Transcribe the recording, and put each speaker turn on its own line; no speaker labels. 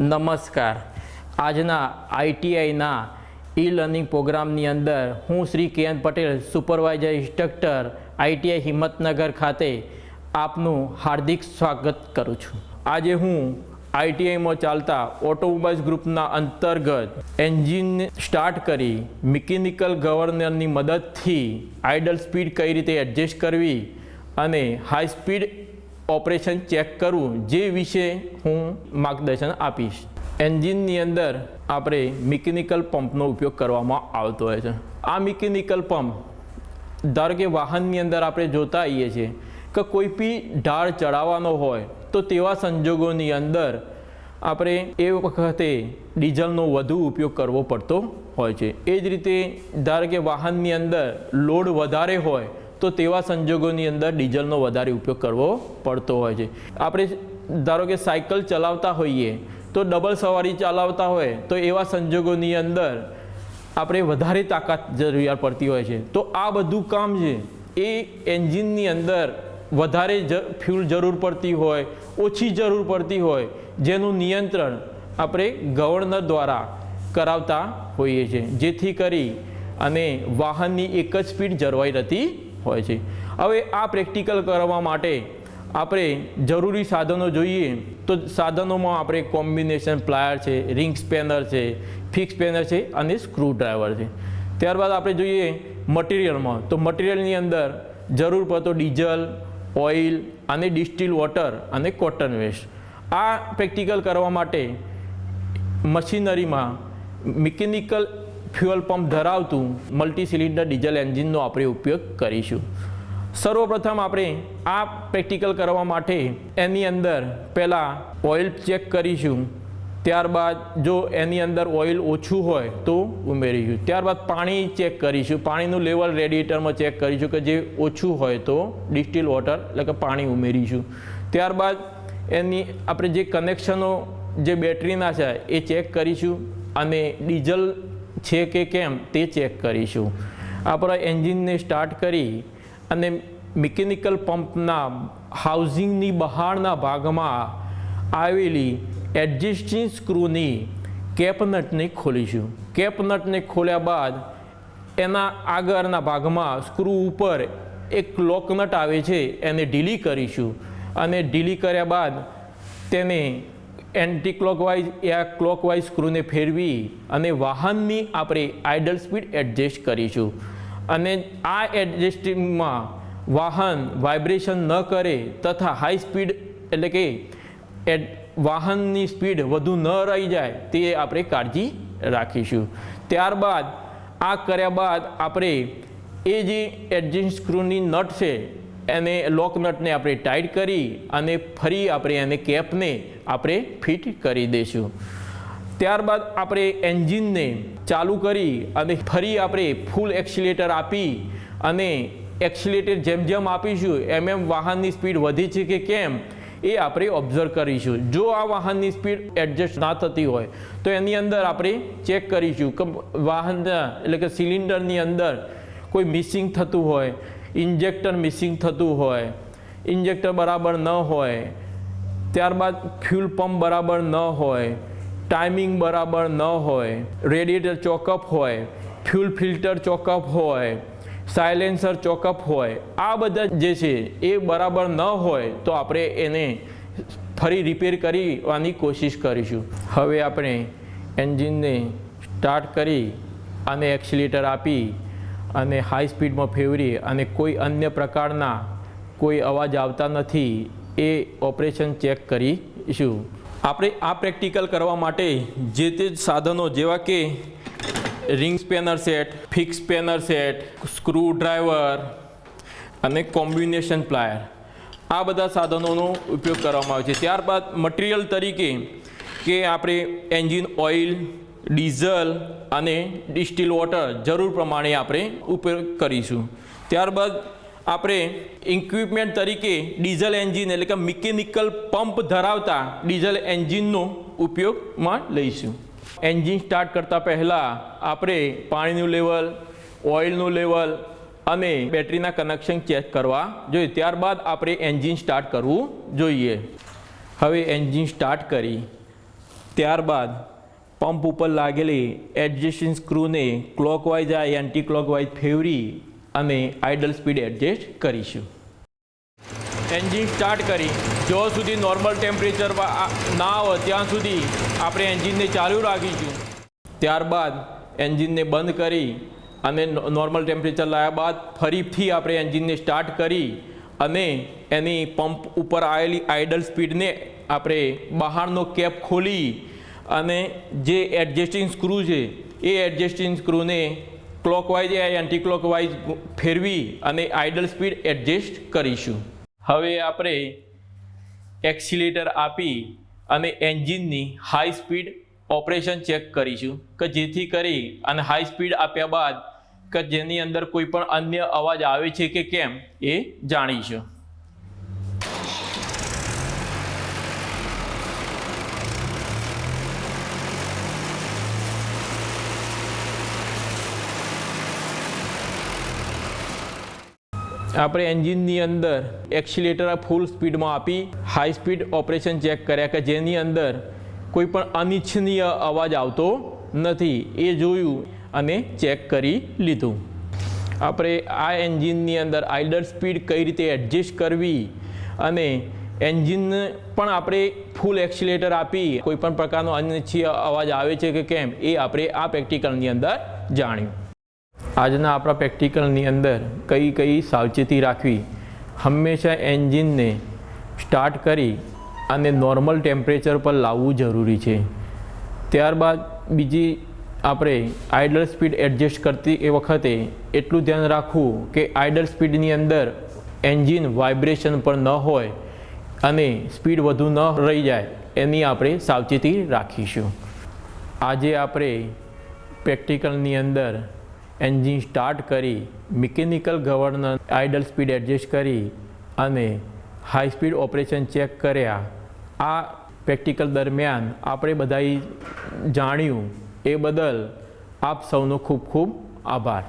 નમસ્કાર. આજના આઈટીઆઈના e learning પ્રોગ્રામની અંદર હું Shri K N Patel, supervisor instructor ITI Himmatnagar ખાતે આપનું હાર્દિક સ્વાગત કરું છું. આજે હું આઈટીઆઈમાં ચાલતા ઓટોમોબાઈલ્સ ગ્રુપના અંતર્ગત એન્જિન સ્ટાર્ટ કરી મિકેનિકલ ગવર્નરની મદદથી આઇડલ સ્પીડ કઈ રીતે એડજસ્ટ કરવી અને હાઈ સ્પીડ ઓપરેશન ચેક કરવું જે વિશે હું માર્ગદર્શન આપીશ. એન્જિનની અંદર આપણે મિકેનિકલ પંપનો ઉપયોગ કરવામાં આવતો હોય છે. આ મિકેનિકલ પંપ, ધારો કે વાહનની અંદર આપણે જોતા આવીએ છીએ કે કોઈ બી ઢાળ ચડાવવાનો હોય, તો તેવા સંજોગોની અંદર આપણે એ વખતે ડીઝલનો વધુ ઉપયોગ કરવો પડતો હોય છે. એ જ રીતે ધારો કે વાહનની અંદર લોડ વધારે હોય તો તેવા સંજોગોની અંદર ડીઝલનો વધારે ઉપયોગ કરવો પડતો હોય છે. આપણે ધારો કે સાયકલ ચલાવતા હોઈએ, તો ડબલ સવારી ચલાવતા હોય, તો એવા સંજોગોની અંદર આપણે વધારે તાકાત જરૂરિયાત પડતી હોય છે. તો આ બધું કામ છે, એ એન્જિનની અંદર વધારે જ ફ્યુલ જરૂર પડતી હોય, ઓછી જરૂર પડતી હોય, જેનું નિયંત્રણ આપણે ગવર્નર દ્વારા કરાવતા હોઈએ છીએ. જેથી કરી અને વાહનની એક જ સ્પીડ જળવાઈ રહેતી હોય છે. હવે આ પ્રેક્ટિકલ કરવા માટે આપણે જરૂરી સાધનો જોઈએ તો સાધનોમાં આપણે કોમ્બિનેશન પ્લાયર છે રિંગ સ્પેનર છે ફિક્સ સ્પેનર છે અને સ્ક્રૂડ્રાઈવર છે. ત્યારબાદ આપણે જોઈએ મટીરિયલમાં તો મટીરિયલની અંદર જરૂર પડતો ડીઝલ, ઓઇલ અને ડિસ્ટિલ વોટર અને કોટન વેસ્ટ આ પ્રેક્ટિકલ કરવા માટે મશીનરીમાં મિકેનિકલ ફ્યુઅલ પંપ ધરાવતું મલ્ટી સિલિન્ડર ડીઝલ એન્જિનનો આપણે ઉપયોગ કરીશું. સર્વપ્રથમ આપણે આ પ્રેક્ટિકલ કરવા માટે એની અંદર પહેલાં ઓઇલ ચેક કરીશું. ત્યારબાદ જો એની અંદર ઓઇલ ઓછું હોય તો ઉમેરીશું. ત્યારબાદ પાણી ચેક કરીશું. પાણીનું લેવલ રેડિએટરમાં ચેક કરીશું કે જે ઓછું હોય તો ડિસ્ટિલ વોટર એટલે કે પાણી ઉમેરીશું. ત્યારબાદ એની આપણે જે કનેક્શનો જે બેટરીના છે એ ચેક કરીશું અને ડીઝલ છે કે કેમ તે ચેક કરીશું. આપણા એન્જિનને સ્ટાર્ટ કરી અને મિકેનિકલ પંપના હાઉસિંગની બહારના ભાગમાં આવેલી એડજસ્ટિંગ સ્ક્રૂની કેપનટને ખોલીશું. કેપનટને ખોલ્યા બાદ એના આગળના ભાગમાં સ્ક્રૂ ઉપર એક લોકનટ આવે છે એને ઢીલી કરીશું. અને ઢીલી કર્યા બાદ તેને એન્ટી ક્લોકવાઇઝ યા ક્લોકવાઇઝ સ્ક્રૂને ફેરવી અને વાહનની આપણે આઇડલ સ્પીડ એડજસ્ટ કરીશું. અને આ એડજસ્ટિંગમાં વાહન વાઇબ્રેશન ન કરે તથા હાઈ સ્પીડ એટલે કે વાહનની સ્પીડ વધુ ન રહી જાય તે આપણે કાળજી રાખીશું. ત્યારબાદ આ કર્યા બાદ આપણે એ જે એડજસ્ટ સ્ક્રૂની નટ છે એને લોકનટને આપણે ટાઈટ કરી અને ફરી આપણે એને કેપને આપણે ફિટ કરી દઈશું. ત્યારબાદ આપણે એન્જિનને ચાલુ કરી અને ફરી આપણે ફૂલ એક્સિલેટર આપી અને એક્સિલેટર જેમ જેમ આપીશું, એમ એમ વાહનની સ્પીડ વધી છે કે કેમ, એ આપણે ઓબ્ઝર્વ કરીશું. જો આ વાહનની સ્પીડ એડજસ્ટ ના થતી હોય, તો એની અંદર આપણે ચેક કરીશું કે વાહનના, એટલે કે સિલિન્ડરની અંદર કોઈ મિસિંગ થતું હોય ઇન્જેક્ટર મિસિંગ થતું હોય, ઇન્જેક્ટર બરાબર ન હોય, ત્યારબાદ ફ્યુલ પંપ બરાબર ન હોય, ટાઈમિંગ બરાબર ન હોય રેડિએટર ચોકઅપ હોય, ફ્યુલ ફિલ્ટર ચોકઅપ હોય, સાયલેન્સર ચોકઅપ હોય, આ બધા જે છે એ બરાબર ન હોય તો આપણે એને ફરી રિપેર કરવાની કોશિશ કરીશું. હવે આપણે એન્જિનને સ્ટાર્ટ કરી અને એક્સિલેટર આપી અને હાઈ સ્પીડમાં ફેરવી અને કોઈ અન્ય પ્રકારના કોઈ અવાજ આવતા નથી, એ ઓપરેશન ચેક કરીશું. આપણે આ પ્રેક્ટિકલ કરવા માટે જે તે સાધનો જેવા કે ring spanner set fix spanner set screw driver અને કોમ્બિનેશન પ્લાયર આ બધા સાધનોનો ઉપયોગ કરવામાં આવે છે. ત્યારબાદ મટીરિયલ તરીકે કે આપણે એન્જિન ઓઇલ ડીઝલ અને ડિસ્ટિલ વોટર જરૂર પ્રમાણે આપણે ઉપયોગ કરીશું. ત્યારબાદ આપણે ઇક્વિપમેન્ટ તરીકે ડીઝલ એન્જિન એટલે કે મિકેનિકલ પંપ ધરાવતા ડીઝલ એન્જિનનો ઉપયોગમાં લઈશું. એન્જિન સ્ટાર્ટ કરતાં પહેલાં આપણે પાણીનું લેવલ, ઓઇલનું લેવલ અને બેટરીના કનેક્શન ચેક કરવા જોઈએ. ત્યારબાદ આપણે એન્જિન સ્ટાર્ટ કરવું જોઈએ. હવે એન્જિન સ્ટાર્ટ કરી. ત્યારબાદ પંપ ઉપર લાગેલી એડજસ્ટિંગ સ્ક્રૂને ક્લોકવાઇઝ આ એન્ટી ક્લોકવાઇઝ ફેવરી અને આઇડલ સ્પીડ એડજસ્ટ કરીશું. એન્જિન સ્ટાર્ટ કરી. જો સુધી નોર્મલ ટેમ્પરેચર ના આવે ત્યાં સુધી આપણે એન્જિનને ચાલુ રાખીશું. ત્યારબાદ એન્જિનને બંધ કરી અને નોર્મલ ટેમ્પરેચર લાવ્યા બાદ ફરીથી આપણે એન્જિનને સ્ટાર્ટ કરી અને એની પંપ ઉપર આવેલી આઇડલ સ્પીડને આપણે બહારનો કેપ ખોલી અને જે એડજસ્ટિંગ સ્ક્રૂ છે, એ એડજસ્ટિંગ સ્ક્રૂને ક્લોકવાઇઝ યા એન્ટી ક્લોકવાઇઝ ફેરવી અને આઇડલ સ્પીડ એડજસ્ટ કરીશું. હવે આપણે એક્સિલેટર આપી અને એન્જિનની હાઈ સ્પીડ ઓપરેશન ચેક કરીશું, કે જેથી કરી અને હાઈ સ્પીડ આપ્યા બાદ, કે જેની અંદર કોઈ પણ અન્ય અવાજ આવે છે કે કેમ, એ જાણીશું. આપણે એન્જિનની અંદર એક્સિલેટર ફૂલ સ્પીડમાં આપી હાઈ સ્પીડ ઓપરેશન ચેક કર્યા કે જેની અંદર કોઈ પણ અનિચ્છનીય અવાજ આવતો નથી. એ જોયું અને ચેક કરી લીધું. આપણે આ એન્જિનની અંદર આઇડર સ્પીડ કઈ રીતે એડજસ્ટ કરવી અને એન્જિન પણ આપણે ફૂલ એક્સિલેટર આપી કોઈ પણ પ્રકારનો અનિચ્છીય અવાજ આવે છે કે કેમ એ આપણે આ પ્રેક્ટિકલની અંદર જાણ્યું. આજના આપણા પ્રેક્ટિકલની અંદર કઈ કઈ સાવચેતી રાખવી, હંમેશા એન્જિનને સ્ટાર્ટ કરી અને નોર્મલ ટેમ્પરેચર પર લાવવું જરૂરી છે. ત્યારબાદ બીજી આપણે આઇડલ સ્પીડ એડજસ્ટ કરતી એ વખતે એટલું ધ્યાન રાખવું કે આઇડલ સ્પીડની અંદર એન્જિન વાઇબ્રેશન પર ન હોય અને સ્પીડ વધુ ન રહી જાય એની આપણે સાવચેતી રાખીશું. આજે આપણે પ્રેક્ટિકલની અંદર એન્જિન સ્ટાર્ટ કરી, mechanical governor idle speed adjust કરી અને હાઈ સ્પીડ ઓપરેશન ચેક કર્યા. આ પ્રેક્ટિકલ દરમિયાન આપણે બધાએ જાણ્યું એ બદલ આપ સૌનો ખૂબ ખૂબ આભાર.